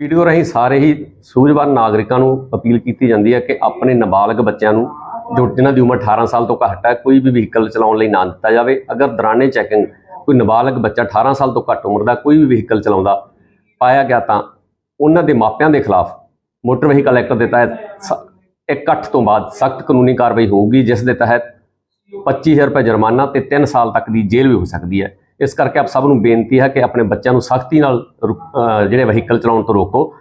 Video ਰਾਹੀਂ ਸਾਰੇ ਹੀ ਸੂਝਵਾਨ ਨਾਗਰਿਕਾਂ ਨੂੰ ਅਪੀਲ ਕੀਤੀ ਜਾਂਦੀ ਹੈ ਕਿ ਆਪਣੇ ਨਾਬਾਲਗ ਬੱਚਿਆਂ ਨੂੰ ਜੋ ਜਿਨ੍ਹਾਂ ਦੀ ਉਮਰ 18 ਸਾਲ ਤੋਂ ਘੱਟ ਹੈ, ਕੋਈ ਵੀ ਵਹੀਕਲ ਚਲਾਉਣ ਲਈ ਨਾ ਦਿੱਤਾ ਜਾਵੇ। ਅਗਰ ਦੌਰਾਨੇ ਚੈਕਿੰਗ ਕੋਈ ਨਾਬਾਲਗ ਬੱਚਾ 18 ਸਾਲ ਤੋਂ ਘੱਟ ਉਮਰ ਦਾ ਕੋਈ ਵੀ ਵਹੀਕਲ ਚਲਾਉਂਦਾ ਪਾਇਆ ਗਿਆ ਤਾਂ ਉਹਨਾਂ ਦੇ ਮਾਪਿਆਂ ਦੇ ਖਿਲਾਫ ਮੋਟਰ ਵਹੀਕਲ ਐਕਟ ਦੇ ਤਹਿਤ ਸ- ਇਕੱਠ ਤੋਂ ਬਾਅਦ ਸਖਤ ਕਾਨੂੰਨੀ ਕਾਰਵਾਈ ਹੋਊਗੀ, ਜਿਸ ਦੇ ਤਹਿਤ 25000 ਰੁਪਏ ਜੁਰਮਾਨਾ ਤੇ 3 ਸਾਲ ਤੱਕ ਦੀ ਜੇਲ੍ਹ ਵੀ ਹੋ ਸਕਦੀ ਹੈ। ਇਸ ਕਰਕੇ ਆਪ ਸਭ ਨੂੰ ਬੇਨਤੀ ਹੈ ਕਿ ਆਪਣੇ ਬੱਚਿਆਂ ਨੂੰ ਸਖਤੀ ਨਾਲ ਰੁ- ਜਿਹੜੇ ਵਹੀਕਲ ਚਲਾਉਣ ਤੋਂ ਰੋਕੋ।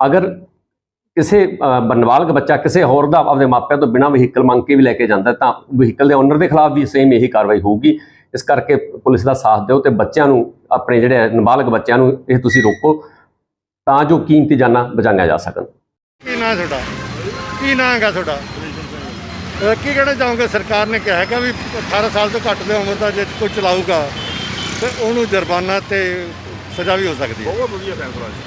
ਅਗਰ ਕਿਸੇ ਅਹ, ਨਾਬਾਲਗ ਬੱਚਾ ਕਿਸੇ ਹੋਰ ਦਾ ਆਪਣੇ ਮਾਪਿਆਂ ਤੋਂ ਬਿਨਾਂ ਵਹੀਕਲ ਮੰਗ ਕੇ ਵੀ ਲੈ ਕੇ ਜਾਂਦਾ ਤਾਂ ਵਹੀਕਲ ਦੇ ਓਨਰ ਦੇ ਖਿਲਾਫ ਵੀ ਸੇਮ ਇਹੀ ਕਾਰਵਾਈ ਹੋਊਗੀ। ਇਸ ਕਰਕੇ ਪੁਲਿਸ ਦਾ ਸਾਥ ਦਿਓ ਤੇ ਬੱਚਿਆਂ ਨੂੰ ਆਪਣੇ ਜਿਹੜੇ ਨਾਬਾਲਗ ਬੱਚਿਆਂ ਨੂੰ ਇਹ ਤੁਸੀਂ ਰੋਕੋ ਤਾਂ ਜੋ ਕੀਮਤੀ ਜਾਨਾਂ ਬਚਾਈਆਂ ਜਾ ਸਕਣ। ਕੀ ਨਾਂ ਤੁਹਾਡਾ? ਕੀ ਨਾਂ ਹੈਗਾ ਤੁਹਾਡਾ? ਕੀ ਕਹਿਣਾ ਚਾਹੋਗੇ? ਸਰਕਾਰ ਨੇ ਕਿਹਾ ਹੈਗਾ ਵੀ 18 ਸਾਲ ਤੋਂ ਘੱਟ ਦੀ ਉਮਰ ਦਾ ਜੇ ਕੋਈ ਚਲਾਊਗਾ ਤੇ ਉਹਨੂੰ ਜੁਰਮਾਨਾ ਤੇ ਸਜ਼ਾ ਵੀ ਹੋ ਸਕਦੀ ਹੈ। ਬਹੁਤ ਵਧੀਆ ਫੈਸਲਾ ਜੀ।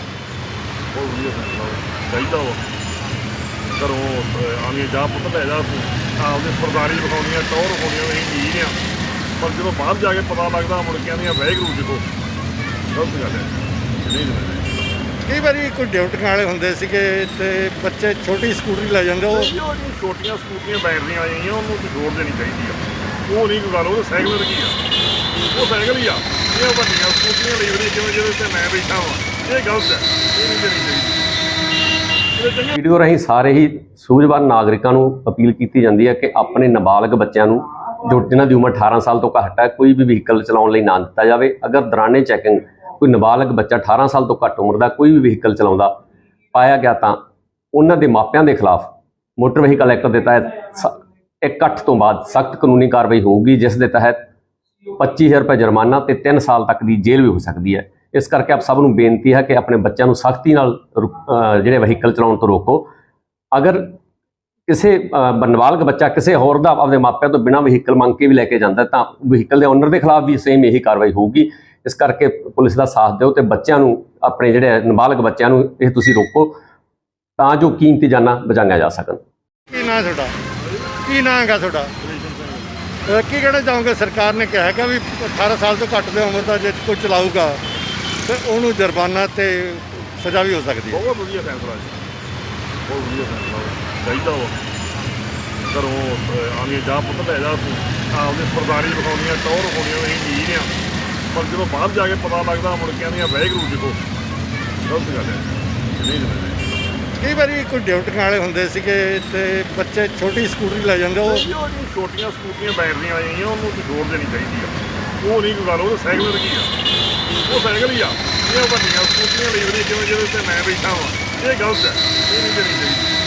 ਬਹੁਤ ਵਧੀਆ ਫੈਸਲਾ। ਚਾਹੀਦਾ ਵਾ। ਘਰੋਂ ਆਉਂਦੀਆਂ ਜਾ ਪੁੱਤ ਲੈ ਜਾ ਤੂੰ। ਆਪਦੇ ਸਰਦਾਰੀ ਵਿਖਾਉਣੀਆਂ ਟੌਰ ਵਿਖਾਉਣੀਆਂ ਅਸੀਂ ਜੀ ਆ। ਪਰ ਜਦੋਂ ਬਾਹਰ ਜਾ ਕੇ ਪਤਾ ਲੱਗਦਾ ਮੁੜ ਕੇ ਆਉਂਦੀਆਂ ਵੈਗਰੂ ਜੀ ਕੋ। ਗਲਤ ਗੱਲ ਹੈ। ਨਹੀਂ ਨਹੀਂ ਕਈ ਵਾਰੀ ਕੋਈ ਡਿਊਟੀਆਂ ਵਾਲੇ ਹੁੰਦੇ ਸੀਗੇ ਤੇ ਬੱਚੇ ਛੋਟੀ ਸਕੂਟਰੀ ਲੈ ਜਾਂਦੇ ਉਹ ਉਹ ਜਿਹੜੀਆਂ ਛੋਟੀਆਂ ਸਕੂਟੀਆਂ ਬੈਟਰੀਆਂ ਆਈਆਂ ਉਹਨੂੰ ਤੇ ਜੋੜ ਦੇਣੀ ਚਾਹੀਦੀ ਆ। ਉਹ ਨਹੀਂ ਕੋਈ ਗੱਲ ਉਹ ਸਾਈਕਲ ਵਰਗੀ ਆ? ਉਹ ਸਾਈਕਲ ਹੀ ਆ। ਇਹ ਵੱਡੀਆਂ ਸਕੂਟਰੀਆਂ ਲਈ ਵਰੀ, ਜਿਵੇਂ ਜਿਹਦੇ ਤੇ ਮੈਂ ਬੈਠਾ ਵਾਂ। ਇਹ ਗਲਤ ਹੈ। ਇਹ ਨਹੀਂ ਦੇਣੀ ਚਾਹੀਦੀ। ਵੀਡੀਓ ਰਾਹੀਂ ਸਾਰੇ ਹੀ ਸੂਝਵਾਨ ਨਾਗਰਿਕਾਂ ਨੂੰ ਅਪੀਲ ਕੀਤੀ ਜਾਂਦੀ ਹੈ ਕਿ ਆਪਣੇ ਨਾਬਾਲਗ ਬੱਚਿਆਂ ਨੂੰ, ਜੋ ਜਿਨ੍ਹਾਂ ਦੀ ਉਮਰ 18 ਸਾਲ ਤੋਂ ਘੱਟ ਹੈ, ਕੋਈ ਵੀ ਵਹੀਕਲ ਚਲਾਉਣ ਲਈ ਨਾ ਦਿੱਤਾ ਜਾਵੇ। ਅਗਰ ਦੌਰਾਨੇ ਚੈਕਿੰਗ ਕੋਈ ਨਾਬਾਲਗ ਬੱਚਾ 18 ਸਾਲ ਤੋਂ ਘੱਟ ਉਮਰ ਦਾ ਕੋਈ ਵੀ ਵਹੀਕਲ ਚਲਾਉਂਦਾ, ਪਾਇਆ ਗਿਆ ਤਾਂ ਉਹਨਾਂ ਦੇ ਮਾਪਿਆਂ ਦੇ ਖਿਲਾਫ ਮੋਟਰ ਵਹੀਕਲ ਐਕਟ ਦੇ ਤਹਿਤ ਸ- ਤੋਂ ਬਾਅਦ ਸਖਤ ਕਾਨੂੰਨੀ ਕਾਰਵਾਈ ਹੋਊਗੀ, ਜਿਸ ਦੇ ਤਹਿਤ 25000 ਰੁਪਏ ਜੁਰਮਾਨਾ ਤੇ 3 ਸਾਲ ਤੱਕ ਦੀ ਜੇਲ੍ਹ ਵੀ ਹੋ ਸਕਦੀ ਹੈ। ਇਸ ਕਰਕੇ ਆਪ ਸਭ ਨੂੰ ਬੇਨਤੀ ਹੈ ਕਿ ਆਪਣੇ ਬੱਚਿਆਂ ਨੂੰ ਸਖਤੀ ਨਾਲ ਰੁ- ਜਿਹੜੇ ਵਹੀਕਲ ਚਲਾਉਣ ਤੋਂ ਰੋਕੋ। ਅਗਰ ਕਿਸੇ ਅਹ, ਨਾਬਾਲਗ ਬੱਚਾ ਕਿਸੇ ਹੋਰ ਦਾ ਆਪਣੇ ਮਾਪਿਆਂ ਤੋਂ ਬਿਨਾਂ ਵਹੀਕਲ ਮੰਗ ਕੇ ਵੀ ਲੈ ਕੇ ਜਾਂਦਾ ਤਾਂ ਵਹੀਕਲ ਦੇ ਓਨਰ ਦੇ ਖਿਲਾਫ ਵੀ ਸੇਮ ਇਹੀ ਕਾਰਵਾਈ ਹੋਊਗੀ। ਇਸ ਕਰਕੇ ਪੁਲਿਸ ਦਾ ਸਾਥ ਦਿਓ ਤੇ ਬੱਚਿਆਂ ਨੂੰ ਆਪਣੇ ਜਿਹੜੇ ਨਾਬਾਲਗ ਬੱਚਿਆਂ ਨੂੰ ਇਹ ਤੁਸੀਂ ਰੋਕੋ ਤਾਂ ਜੋ ਕੀਮਤੀ ਜਾਨਾਂ ਬਚਾਈਆਂ ਜਾ ਸਕਣ। ਕੀ ਨਾਂ ਤੁਹਾਡਾ? ਕੀ ਨਾਂ ਹੈਗਾ ਤੁਹਾਡਾ? ਕੀ ਕਹਿਣਾ ਚਾਹੋਗੇ? ਸਰਕਾਰ ਨੇ ਕਿਹਾ ਹੈਗਾ ਵੀ 18 ਸਾਲ ਤੋਂ ਘੱਟ ਦੀ ਉਮਰ ਦਾ ਜੇ ਕੋਈ ਚਲਾਊਗਾ ਤੇ ਉਹਨੂੰ ਜੁਰਮਾਨਾ ਤੇ ਸਜ਼ਾ ਵੀ ਹੋ ਸਕਦੀ ਹੈ। ਬਹੁਤ ਵਧੀਆ ਫੈਸਲਾ ਜੀ। ਬਹੁਤ ਵਧੀਆ ਫੈਸਲਾ ਵਾ। ਚਾਹੀਦਾ ਵਾ। ਘਰੋਂ ਅਹ, ਆਉਂਦੀਆਂ ਜਾ ਪੁੱਤ ਲੈ ਜਾ ਤੂੰ ਆਪਦੇ ਸਰਦਾਰੀ ਵਿਖਾਉਣੀਆਂ ਟੌਰ ਵਿਖਾਉਣੀਆਂ ਅਸੀਂ ਜੀ ਆ। ਪਰ ਜਦੋਂ ਬਾਹਰ ਜਾ ਕੇ ਪਤਾ ਲੱਗਦਾ ਮੁੜ ਕੇ ਆਉਂਦੀਆਂ ਵੈਗਰੂ ਜੀ ਕੋ। ਗਲਤ ਗੱਲ ਹੈ। ਨਹੀਂ ਨਹੀਂ। ਕਈ ਵਾਰੀ ਕੋਈ ਡਿਊਟੀਆਂ ਵਾਲੇ ਹੁੰਦੇ ਸੀਗੇ ਤੇ ਬੱਚੇ ਛੋਟੀ ਸਕੂਟਰੀ ਲੈ ਜਾਂਦੇ, ਉਹ ਉਹ ਜਿਹੜੀਆਂ ਛੋਟੀਆਂ ਸਕੂਟਰੀਆਂ ਬੈਟਰੀਆਂ ਆਈਆਂ ਉਹਨੂੰ ਤੇ ਜੋੜ ਦੇਣੀ ਚਾਹੀਦੀ ਆ। ਉਹ ਨਹੀਂ ਕੋਈ ਗੱਲ, ਉਹ ਤਾਂ ਸਾਈਕਲ ਵਰਗੀ ਆ। ਉਹ ਸਾਈਕਲ ਹੀ ਆ। ਇਹ ਵੱਡੀਆਂ ਸਕੂਟੀਆਂ ਲਈ ਵਰੀ ਜਿਵੇਂ ਜਿਹਦੇ ਤੇ ਮੈਂ ਬੈਠਾ ਵਾਂ। ਇਹ ਗਲਤ ਹੈ ਇਹ ਨਹੀਂ ਦੇਣੀ ਚਾਹੀਦੀ।